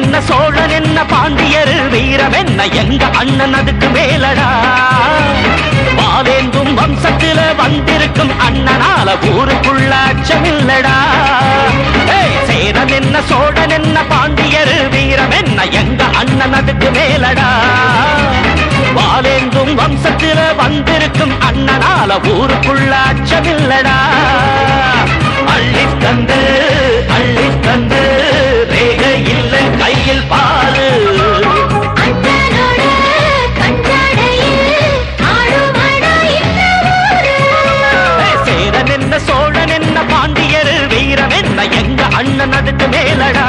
என்ன சோழன் என்ன பாண்டியர் வீரம் என்ன? எங்க அண்ணன் அதுக்கு மேலடா. வாவேந்தும் வம்சத்தில வந்திருக்கும் அண்ணனால ஊருக்குள்ள அச்சமில்லடா சேரன் என்ன சோழன் என்ன பாண்டியர் வீரம் என்ன? எங்க அண்ணன் அதுக்கு மேலடா. வாலேந்தும் வம்சத்தில வந்திருக்கும் அண்ணனால ஊருக்குள்ள அச்சமில்லடா எங்க அண்ணன் மேலடா.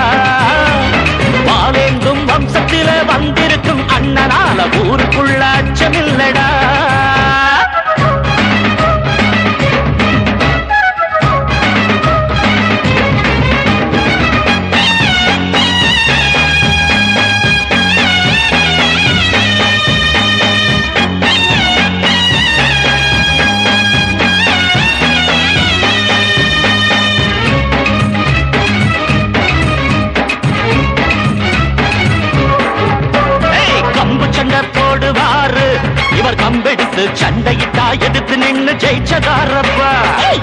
இவர் கம்பெடுத்து சண்டையிட்டா எதிர்த்து நின்னு ஜெயிச்சதாரப்பா.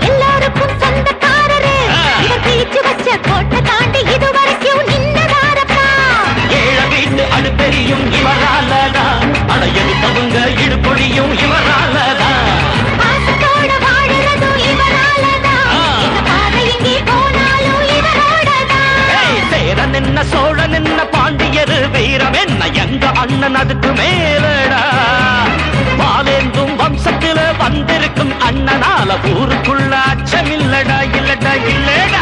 எல்லாருக்கும் சொந்தக்காரரு. இவர் பிரிச்சு வச்ச கோட்டை தாண்டி இதுவரைக்கும் நின்னதாரப்பா. ஏழ வீட்டு அடுப்பெரியும் அடையெடுத்தவங்க எங்கே போனாலும் இவரோடதான். ஏய், சேரன் என்ன சோழன் என்ன பாண்டியர் வீரம் என்ன? எங்க அண்ணன் அதுக்கு மேலடா. பாலேந்தும் வம்சத்தில வந்திருக்கும் அண்ணனால ஊருக்குள்ள அச்சமில்லடா இல்லடா இல்லடா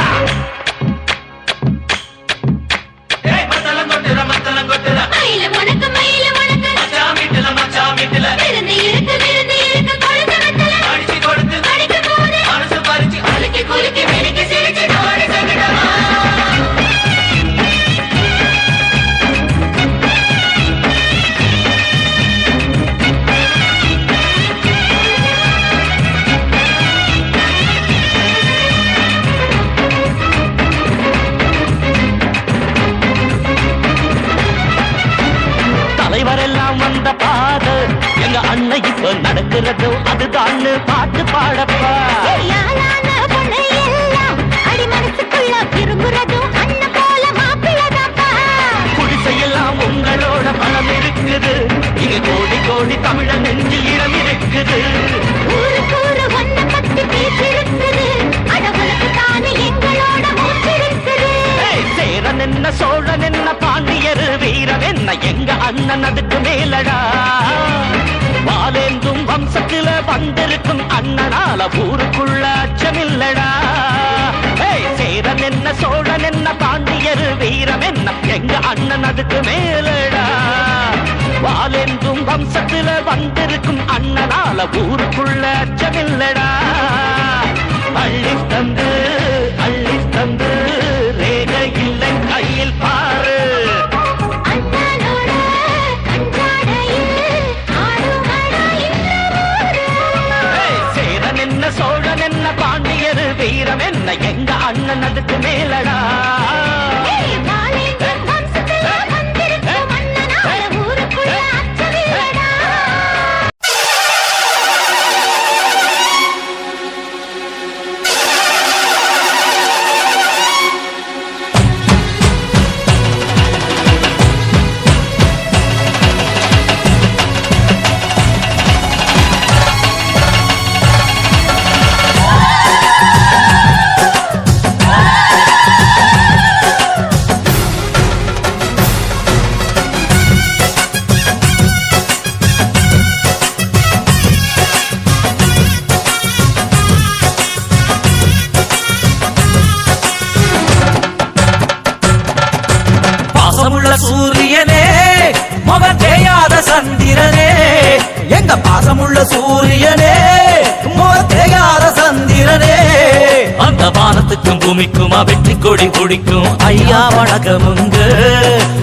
இப்ப நடக்கிறதோ அதுதான் பாட்டு பாடப்பா. குடிசையெல்லாம் உங்களோட பலம் இருக்குது. இங்க கோடி கோடி தமிழன் நெஞ்சில் இடம் இருக்குது. சேரன் என்ன சோழன் என்ன பாண்டியர் வீரம் என்ன எங்க அண்ணன் அதுக்கு மேலடா. வந்திருக்கும் ஊருக்குள்ள அச்சமில்லடா? சேரன் என்ன சோழன் என்ன பாண்டியர் வீரம் என்ன எங்க அண்ணன் அதுக்கு மேலடா? வாலென்றும் வம்சத்துல வந்திருக்கும் அண்ணனால ஊருக்குள்ள அச்சமில்லடா? வீரம் என்ன எங்க அண்ணன் அதுக்கு மேலடா? சூரியனே முகம் தேயாத சந்திரனே. எங்க பாசமுள்ள சூரியனே முகம் தேயாத சந்திரனே. அந்த வானத்துக்கும் பூமிக்குமா வெற்றி கொடி குடிக்கும். ஐயா வணக்கமுங்க.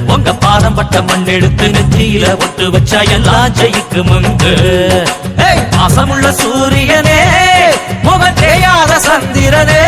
உங்க பாதம் பட்ட மண் எடுத்து நெத்தியில ஒட்டு வச்சா எல்லாம் ஜெயிக்குமுங்க. பாசமுள்ள சூரியனே முகம் தேயாத சந்திரனே.